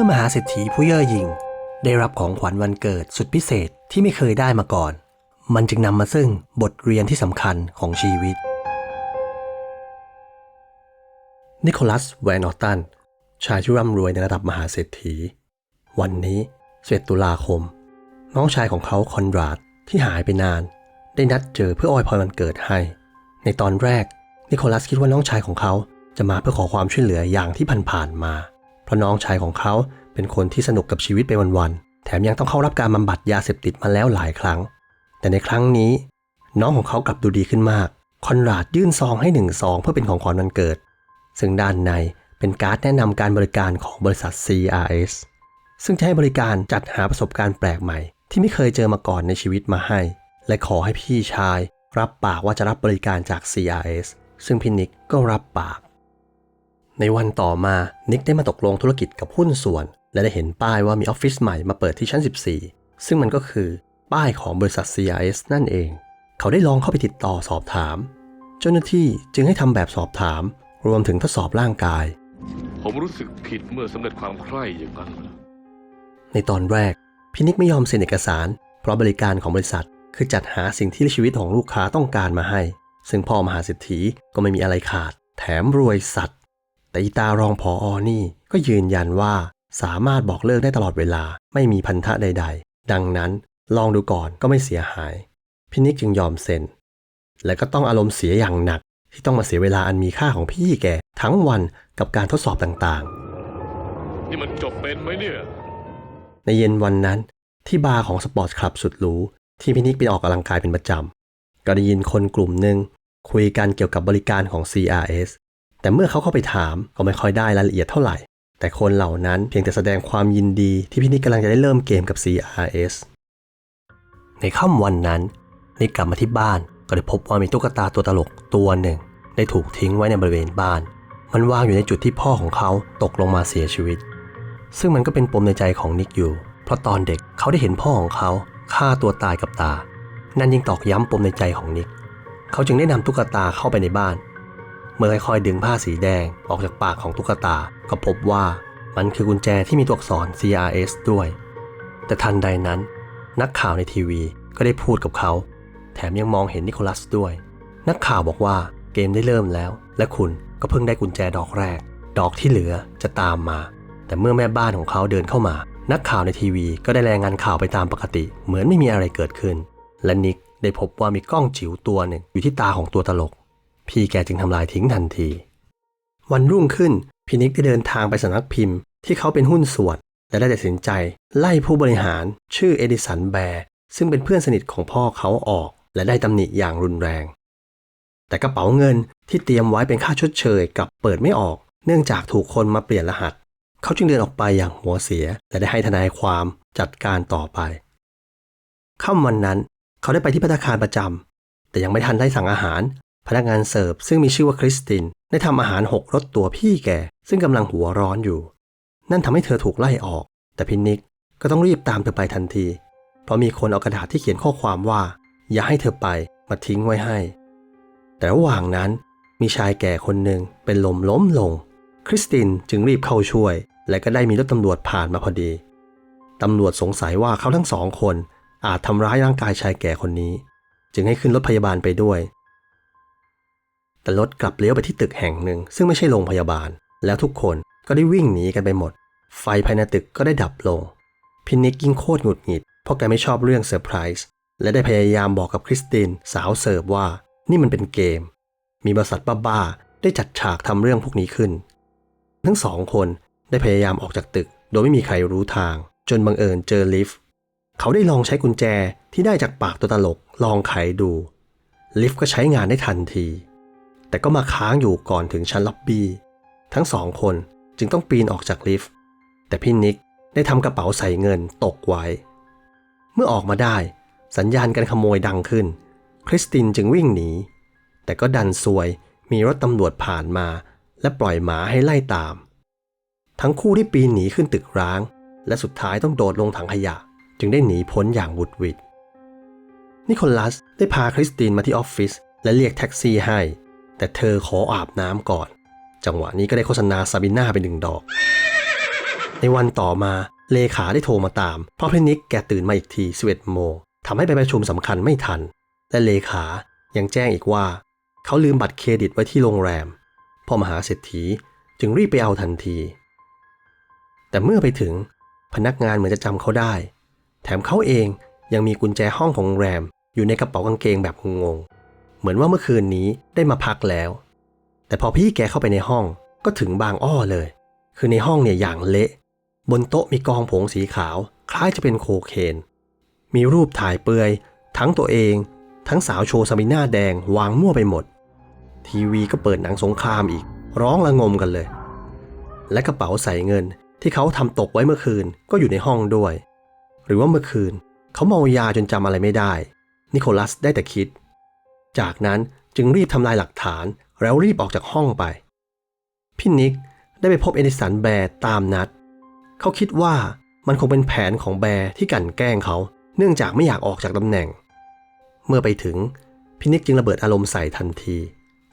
มื่อมหาเศรษฐีผู้เย่อหยิ่งได้รับของขวัญวันเกิดสุดพิเศษที่ไม่เคยได้มาก่อน มันจึงนำมาซึ่งบทเรียนที่สำคัญของชีวิต นิโคลัสแวนออตัน ชายที่ร่ำรวยในระดับมหาเศรษฐี วันนี้11ตุลาคม น้องชายของเขาคอนราดที่หายไปนาน ได้นัดเจอเพื่ออวยพรวันเกิดให้ ในตอนแรก นิโคลัสคิดว่าน้องชายของเขาจะมาเพื่อขอความช่วยเหลืออย่างที่ผ่านๆมา เพราะน้องชายของเขาเป็นคนที่สนุกกับชีวิตไปวันๆ แถมยังต้องเข้ารับการบำบัดยาเสพติดมาแล้วหลายครั้ง แต่ในครั้งนี้ น้องของเขากลับดูดีขึ้นมาก คอนราดยื่นซองให้หนึ่งซองเพื่อเป็นของขวัญวันเกิด ซึ่งด้านในเป็นการ์ดแนะนำการบริการของบริษัท CRS ซึ่งจะให้บริการจัดหาประสบการณ์แปลกใหม่ ที่ไม่เคยเจอมาก่อนในชีวิตมาให้ และขอให้พี่ชาย รับปากว่าจะรับบริการจาก CRS ซึ่งพี่นิกก็รับปาก ในวันต่อมานิกได้มาตกลงธุรกิจกับหุ้นส่วน และได้เห็นป้ายว่ามีออฟฟิศใหม่มาเปิดที่ชั้น 14 ซึ่งมันก็คือป้ายของบริษัท CRS นั่นเอง เขาได้ลองเข้าไปติดต่อสอบถาม เจ้าหน้าที่จึงให้ทำแบบสอบถาม รวมถึงทดสอบร่างกาย ผมรู้สึกผิดเมื่อสำเร็จความใคร่อย่างนั้น ในตอนแรก พี่นิกไม่ยอมเซ็นเอกสาร เพราะบริการของบริษัท คือจัดหาสิ่งที่ชีวิตของลูกค้าต้องการมาให้ ซึ่งพ่อมหาเศรษฐีก็ไม่มีอะไรขาด แถมรวยสัตว์ แต่อีตารองผออนี่ก็ยืนยันว่าสามารถบอกเลิกได้ตลอดเวลาไม่มีพันธะใด ๆ ดังนั้นลองดูก่อนก็ไม่เสียหาย พี่นิกจึงยอมเซ็น และก็ต้องอารมณ์เสียอย่างหนัก ที่ต้องมาเสียเวลาอันมีค่าของพี่แกทั้งวันกับการทดสอบต่างๆ นี่มันจบเป็นไหมเนี่ย ในเย็นวันนั้นที่บาร์ของสปอร์ตคลับสุดหรูที่พินิกไปออกกำลังกายเป็นประจำก็ได้ยินคนกลุ่มหนึ่งคุยกันเกี่ยวกับบริการของ CRS แต่เมื่อเขาเข้าไปถามก็ไม่ค่อยได้รายละเอียดเท่าไหร่ แต่คนเหล่านั้นเพียงแต่แสดงความยินดีที่พินิกกำลังจะได้เริ่มเกมกับ CRS ในค่ำวันนั้นนิกกลับมาที่บ้านก็ได้พบว่ามีตุ๊กตาตัวตลกตัวหนึ่ง ได้ถูกทิ้งไว้ในบริเวณบ้าน มันวางอยู่ในจุดที่พ่อของเขาตกลงมาเสียชีวิต ซึ่งมันก็เป็นปมในใจของนิกอยู่ เพราะตอนเด็กเขาได้เห็นพ่อของเขาฆ่าตัวตายกับตา นั่นยิ่งตอกย้ำปมในใจของนิก เขาจึงได้นำตุ๊กตาเข้าไปในบ้าน เมื่อค่อยๆดึงผ้าสีแดงออกจากปากของตุ๊กตา ก็พบว่ามันคือกุญแจที่มีตัวอักษร CRS ด้วย แต่ทันใดนั้น นักข่าวในทีวีก็ได้พูดกับเขา แถมยังมองเห็นนิโคลัสด้วย นักข่าวบอกว่าเกมได้เริ่มแล้ว และคุณก็เพิ่งได้กุญแจดอกแรก ดอกที่เหลือจะตามมา แต่เมื่อแม่บ้านของเขาเดินเข้ามา นักข่าวในทีวีก็ได้รายงานข่าวไปตามปกติ เหมือนไม่มีอะไรเกิดขึ้น และนิกได้พบว่ามีกล้องจิ๋วตัวหนึ่งอยู่ที่ตาของตัวตลก พี่แกจึงทำลายทิ้งทันที วันรุ่งขึ้นพี่นิกได้เดินทางไปสำนักพิมพ์ ที่เขาเป็นหุ้นส่วน และได้ตัดสินใจ ไล่ผู้บริหาร ชื่อเอดิสันแบร์ซึ่งเป็นเพื่อนสนิทของพ่อเขาออก และได้ตำหนิอย่างรุนแรง แต่กระเป๋าเงินที่เตรียมไว้เป็นค่าชดเชยกลับเปิดไม่ออก เนื่องจากถูกคนมาเปลี่ยนรหัส เขาจึงเดินออกไปอย่างหัวเสีย และได้ให้ทนายความจัดการต่อไปค่ำวันนั้น เขาได้ไปที่พัตตาคารประจำแต่ยังไม่ทันได้สั่งอาหาร พนักงานเสิร์ฟซึ่งมีชื่อว่าคริสตินได้ทำอาหารหกรสตัวพี่แกซึ่งกำลังหัวร้อนอยู่ นั่นทำให้เธอถูกไล่ออก แต่พินิกก็ต้องรีบตามเธอไปทันที เพราะมีคนเอากระดาษที่เขียนข้อความว่า อย่าให้เธอไปมาทิ้งไว้ให้ แต่ระหว่างนั้นมีชายแก่คนหนึ่งเป็นลมล้มลง คริสตินจึงรีบเข้าช่วย และก็ได้มีรถตำรวจผ่านมาพอดีตำรวจสงสัยว่าเขาทั้งสองคนอาจทำร้ายร่างกายชายแก่คนนี้ จึงให้ขึ้นรถพยาบาลไปด้วย แต่รถกลับเลี้ยวไปที่ตึกแห่งหนึ่ง ซึ่งไม่ใช่โรงพยาบาล แล้วทุกคนก็ได้วิ่งหนีกันไปหมด ไฟภายในตึกก็ได้ดับลง พินิกยิ่งโคตรหงุดหงิด เพราะแกไม่ชอบเรื่องเซอร์ไพรส์และได้พยายามบอกกับคริสตินสาวเสิร์ฟว่า นี่มันเป็นเกม มีบริษัทบ้าๆได้จัดฉากทำเรื่องพวกนี้ขึ้น ทั้งสองคนได้พยายามออกจากตึก โดยไม่มีใครรู้ทาง จนบังเอิญเจอลิฟต์เขาได้ลองใช้กุญแจที่ได้จากปากตัวตลกลองไขดู ลิฟต์ก็ใช้งานได้ทันที แต่ก็มาค้างอยู่ก่อนถึงชั้นล็อบบี้ ทั้งสองคนจึงต้องปีนออกจากลิฟต์ แต่พี่นิกได้ทำกระเป๋าใส่เงินตกไว้ เมื่อออกมาได้สัญญาณการขโมยดังขึ้น คริสตินจึงวิ่งหนี แต่ก็ดันซวยมีรถตำรวจผ่านมา และปล่อยหมาให้ไล่ตาม ทั้งคู่ได้ปีนหนีขึ้นตึกร้าง และสุดท้ายต้องโดดลงถังขยะ จึงได้หนีพ้นอย่างบุดวิดนิโคลัสได้พาคริสตินมาที่ออฟฟิศและเรียกแท็กซี่ให้ แต่เธอขออาบน้ำก่อน จังหวะนี้ก็ได้โฆษณาซาบิน่าไปหนึ่งดอก ในวันต่อมาเลขาได้โทรมาตาม เพราะพี่นิกแกตื่นมาอีกที 11 โมงทำให้ไปประชุมสำคัญไม่ทัน และเลขายังแจ้งอีกว่า เขาลืมบัตรเครดิตไว้ที่โรงแรมพ่อมหาเศรษฐีจึงรีบไปเอาทันที แต่เมื่อไปถึงพนักงานเหมือนจะจำเขาได้ แถมเขาเองยังมีกุญแจห้องของโรงแรมอยู่ในกระเป๋ากางเกงแบบงงๆ เหมือนว่าเมื่อคืนนี้ได้มาพักแล้ว แต่พอพี่แกเข้าไปในห้องก็ถึงบางอ้อเลย คือในห้องเนี่ยอย่างเละ บนโต๊ะมีกองผงสีขาว คล้ายจะเป็นโคเคน มีรูปถ่ายเปลือย ทั้งตัวเอง ทั้งสาวโชว์สมิน่าแดงวางมั่วไปหมด ทีวีก็เปิดหนังสงครามอีก ร้องระงมกันเลย และกระเป๋าใส่เงินที่เขาทำตกไว้เมื่อคืนก็อยู่ในห้องด้วย หรือว่าเมื่อคืน เขาเมายาจนจำอะไรไม่ได้ นิโคลัสได้แต่คิด จากนั้นจึงรีบทำลายหลักฐานแล้วรีบออกจากห้องไป พี่นิกได้ไปพบเอดิสันแบร์ตามนัด เขาคิดว่ามันคงเป็นแผนของแบร์ที่กลั่นแกล้งเขา เนื่องจากไม่อยากออกจากตำแหน่ง เมื่อไปถึงพี่นิกจึงระเบิดอารมณ์ใส่ทันที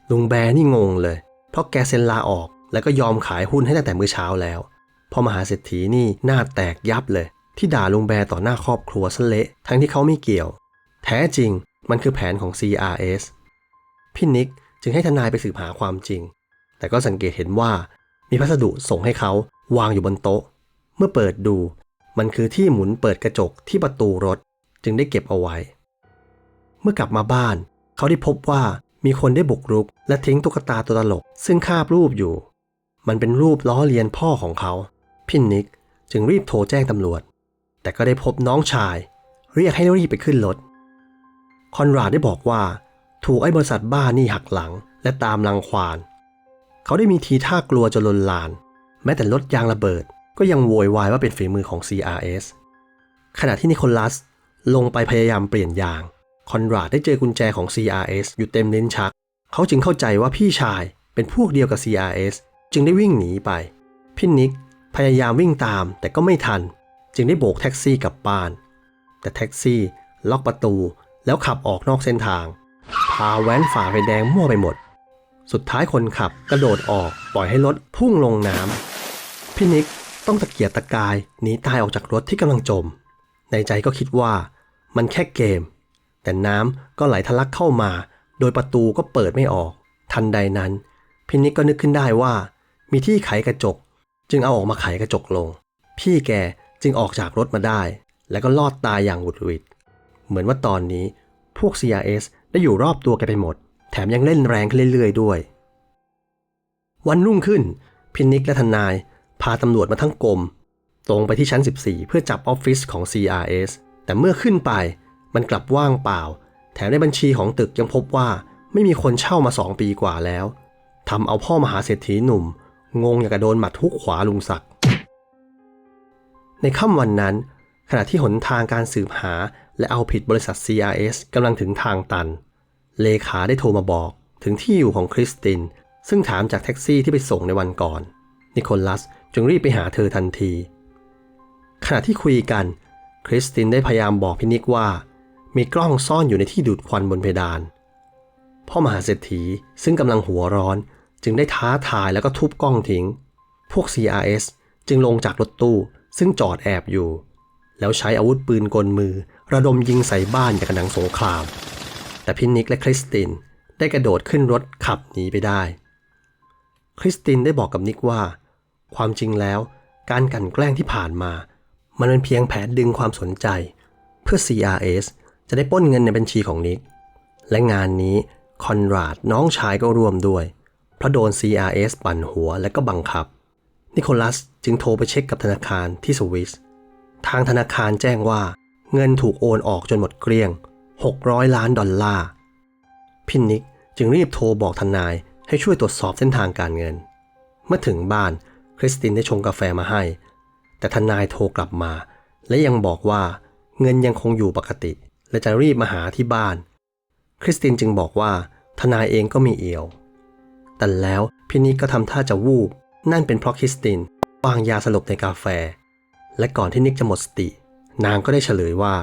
ลุงแบร์นี่งงเลย เพราะแกเซ็นลาออกแล้วก็ยอมขายหุ้นให้ตั้งแต่มื้อเช้าแล้ว พอมหาเศรษฐีนี่หน้าแตกยับเลย ที่ด่าลุงแบร์ต่อหน้าครอบครัวซะเละทั้งที่เขาไม่เกี่ยว แท้จริง มันคือแผนของ CRS พี่นิกจึงให้ทนายไปสืบหาความจริง แต่ก็สังเกตเห็นว่ามีพัสดุส่งให้เขาวางอยู่บนโต๊ะ เมื่อเปิดดู มันคือที่หมุนเปิดกระจกที่ประตูรถจึงได้เก็บเอาไว้ เมื่อกลับมาบ้าน เขาได้พบว่ามีคนได้บุกรุก และทิ้งตุ๊กตาตัวตลก ซึ่งคาบรูปอยู่ มันเป็นรูปล้อเลียนพ่อของเขา พินนิกจึงรีบโทรแจ้งตำรวจ แต่ก็ได้พบน้องชาย เรียกให้รีบไปขึ้นรถ คอนราดได้บอกว่า ถูกไอ้บริษัทบ้านี่หักหลังและตามรังควาน เขาได้มีทีท่ากลัวจนลนลาน แม้แต่รถยางระเบิด ก็ยังโวยวายว่าเป็นฝีมือของ CRS ขณะที่นิโคลัสลงไปพยายามเปลี่ยนยาง คอนราดได้เจอกุญแจของ CRS อยู่เต็มลิ้นชัก เขาจึงเข้าใจว่าพี่ชายเป็นพวกเดียวกับ CRS จึงได้วิ่งหนีไป พี่นิกพยายามวิ่งตามแต่ก็ไม่ทัน จึงได้โบกแท็กซี่กลับบ้าน แต่แท็กซี่ล็อกประตู แล้วขับออกนอกเส้นทาง พาแว้นฝ่าไฟแดงมั่วไปหมด สุดท้ายคนขับกระโดดออกปล่อยให้รถพุ่งลงน้ำพี่นิกต้องตะเกียกตะกายหนีตายออกจากรถที่กำลังจม ในใจก็คิดว่ามันแค่เกม แต่น้ำก็ไหลทะลักเข้ามา โดยประตูก็เปิดไม่ออก ทันใดนั้นพี่นิกก็นึกขึ้นได้ว่า มีที่ไขกระจก จึงเอาออกมาไขกระจกลง พี่แกจึงออกจากรถมาได้ แล้วก็รอดตายอย่างหวุดหวิด เหมือนว่าตอนนี้พวก CRS ได้อยู่รอบตัวแกไปหมด แถมยังเล่นแรงขึ้นเรื่อยๆด้วย วันรุ่งขึ้น พินิกและทนาย พาตำรวจมาทั้งกรมตรงไปที่ชั้น 14 เพื่อจับออฟฟิศของ CRS แต่เมื่อขึ้นไปมันกลับว่างเปล่า แถมในบัญชีของตึกยังพบว่าไม่มีคนเช่ามา2ปีกว่าแล้วทำเอาพ่อมหาเศรษฐีหนุ่ม งงอย่างกระโดนหมัดทุกขวาลุงศักดิ์ในค่ำวันนั้น ขณะที่หนทางการสืบหา และเอาผิดบริษัท CRS กำลังถึงทางตัน เลขาได้โทรมาบอกถึงที่อยู่ของคริสติน ซึ่งถามจากแท็กซี่ที่ไปส่งในวันก่อน นิโคลัสจึงรีบไปหาเธอทันที ขณะที่คุยกัน คริสตินได้พยายามบอกพินิกว่า มีกล้องซ่อนอยู่ในที่ดูดควันบนเพดาน พ่อมหาเศรษฐีซึ่งกำลังหัวร้อนจึงได้ท้าทายแล้วก็ทุบกล้องทิ้ง พวก CRS จึงลงจากรถตู้ซึ่งจอดแอบอยู่ แล้วใช้อาวุธปืนกลมือ ระดมยิงใส่บ้านอย่างกระหนังสงคราม แต่พินิกและคริสตินได้กระโดดขึ้นรถขับหนีไปได้ คริสตินได้บอกกับนิกว่า ความจริงแล้วการกันแกล้งที่ผ่านมา มันเป็นเพียงแผนดึงความสนใจ เพื่อ CRS จะได้ป้นเงินในบัญชีของนิก และงานนี้คอนราดน้องชายก็ร่วมด้วย เพราะโดน CRS ปั่นหัวและก็บังคับ นิโคลัสจึงโทรไปเช็คกับธนาคารที่สวิส ทางธนาคารแจ้งว่า เงินถูกโอนออกจนหมดเกลี้ยง 600 ล้านดอลลาร์ พินนิกจึงรีบโทรบอกทนายให้ช่วยตรวจสอบเส้นทางการเงิน เมื่อถึงบ้านคริสตินได้ชงกาแฟมาให้ แต่ทนายโทรกลับมา และยังบอกว่าเงินยังคงอยู่ปกติ และจะรีบมาหาที่บ้าน คริสตินจึงบอกว่าทนายเองก็มีเอี่ยว แต่แล้วพินิกก็ทำท่าจะวูบ นั่นเป็นเพราะคริสตินวางยาสลบในกาแฟ และก่อนที่นิกจะหมดสติ นางก็ได้เฉลยว่า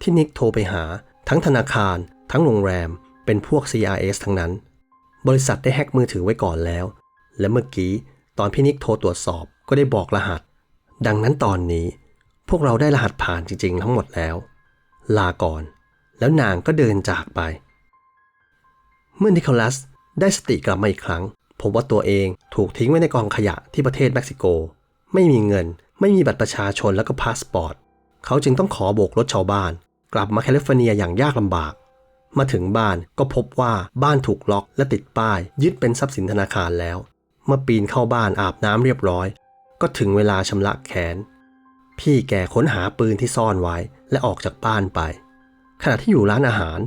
ที่นิกโทรไปหาทั้งธนาคาร ทั้งโรงแรมเป็นพวก CRS ทั้งนั้น บริษัทได้แฮ็กมือถือไว้ก่อนแล้ว และเมื่อกี้ตอนพี่นิกโทรตรวจสอบก็ได้บอกรหัส ดังนั้นตอนนี้ พวกเราได้รหัสผ่านจริงๆ ทั้งหมดแล้ว ลาก่อน แล้วนางก็เดินจากไป เมื่อนิโคลัสได้สติกลับมาอีกครั้งพบว่าตัวเองถูกทิ้งไว้ในกองขยะที่ประเทศเม็กซิโก ไม่มีเงิน ไม่มีบัตรประชาชนแล้วก็พาสปอร์ต เขาจึงต้องขอโบกรถชาวบ้าน กลับมาแคลิฟอร์เนียอย่างยากลำบาก มาถึงบ้านก็พบว่าบ้านถูกล็อกและติดป้าย ยึดเป็นทรัพย์สินธนาคารแล้ว เมื่อปีนเข้าบ้านอาบน้ำเรียบร้อย ก็ถึงเวลาชำระแค้นพี่แกค้นหาปืนที่ซ่อนไว้และออกจากบ้านไป ขณะที่อยู่ร้านอาหาร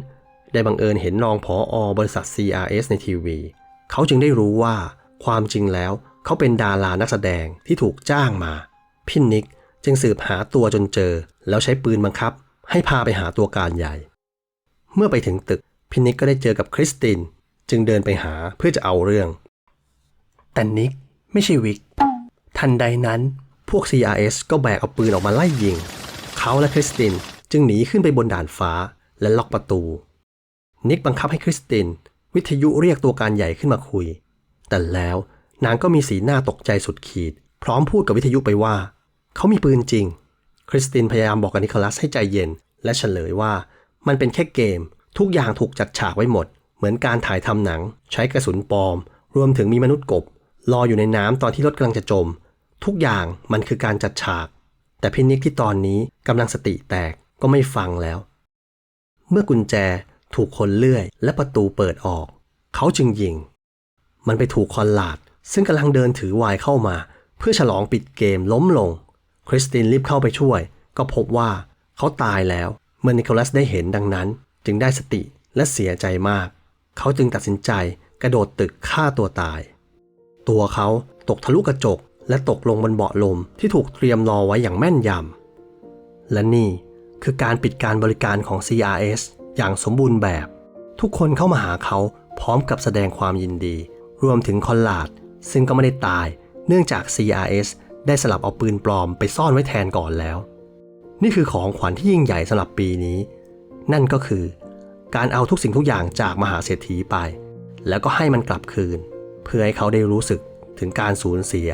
ได้บังเอิญเห็นรองผออบริษัท CRS ในทีวี เขาจึงได้รู้ว่าความจริงแล้วเขาเป็นดารานักแสดงที่ถูกจ้างมาพินนิก จึงสืบหาตัวจนเจอ แล้วใช้ปืนบังคับ ให้พาไปหาตัวการใหญ่ เมื่อไปถึงตึกพินิกก็ได้เจอกับคริสติน จึงเดินไปหาเพื่อจะเอาเรื่อง แต่นิกไม่ใช่วิก ทันใดนั้นพวก CRS ก็แบกเอาปืนออกมาไล่ยิง เขาและคริสตินจึงหนีขึ้นไปบนด่านฟ้าและล็อกประตู นิกบังคับให้คริสติน วิทยุเรียกตัวการใหญ่ขึ้นมาคุย แต่แล้วนางก็มีสีหน้าตกใจสุดขีด พร้อมพูดกับวิทยุไปว่า เขามีปืนจริง คริสตินพยายามบอกกับนิโคลัสให้ใจเย็น และเฉลยว่า มันเป็นแค่เกม ทุกอย่างถูกจัดฉากไว้หมด เหมือนการถ่ายทำหนัง ใช้กระสุนปลอม รวมถึงมีมนุษย์กบรออยู่ในน้ำตอนที่รถกำลังจะจม ทุกอย่างมันคือการจัดฉาก แต่พินิกที่ตอนนี้กำลังสติแตกก็ไม่ฟังแล้ว เมื่อกุญแจถูกคนเลื่อย และประตูเปิดออก เขาจึงยิง มันไปถูกคอนลาด ซึ่งกำลังเดินถือไวน์เข้ามา เพื่อฉลองปิดเกมล้มลง คริสตินรีบเข้าไปช่วย ก็พบว่าเขาตายแล้ว เมื่อนิโคลัสได้เห็นดังนั้น จึงได้สติและเสียใจมาก เขาจึงตัดสินใจกระโดดตึกฆ่าตัวตาย ตัวเขาตกทะลุกระจก และตกลงบนเบาะลมที่ถูกเตรียมรอไว้อย่างแม่นยำ และนี่คือการปิดการบริการของ CRS อย่างสมบูรณ์แบบ ทุกคนเข้ามาหาเขาพร้อมกับแสดงความยินดี รวมถึงคอนลาดซึ่งก็ไม่ได้ตาย เนื่องจาก CRS ได้สลับเอาปืนปลอมไปซ่อนไว้แทนก่อนแล้ว นี่คือของขวัญที่ยิ่งใหญ่สำหรับปีนี้ นั่นก็คือ การเอาทุกสิ่งทุกอย่างจากมหาเศรษฐีไป แล้วก็ให้มันกลับคืน เพื่อให้เขาได้รู้สึกถึงการสูญเสีย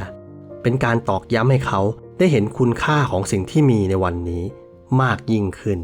เป็นการตอกย้ำให้เขาได้เห็นคุณค่าของสิ่งที่มีในวันนี้มากยิ่งขึ้น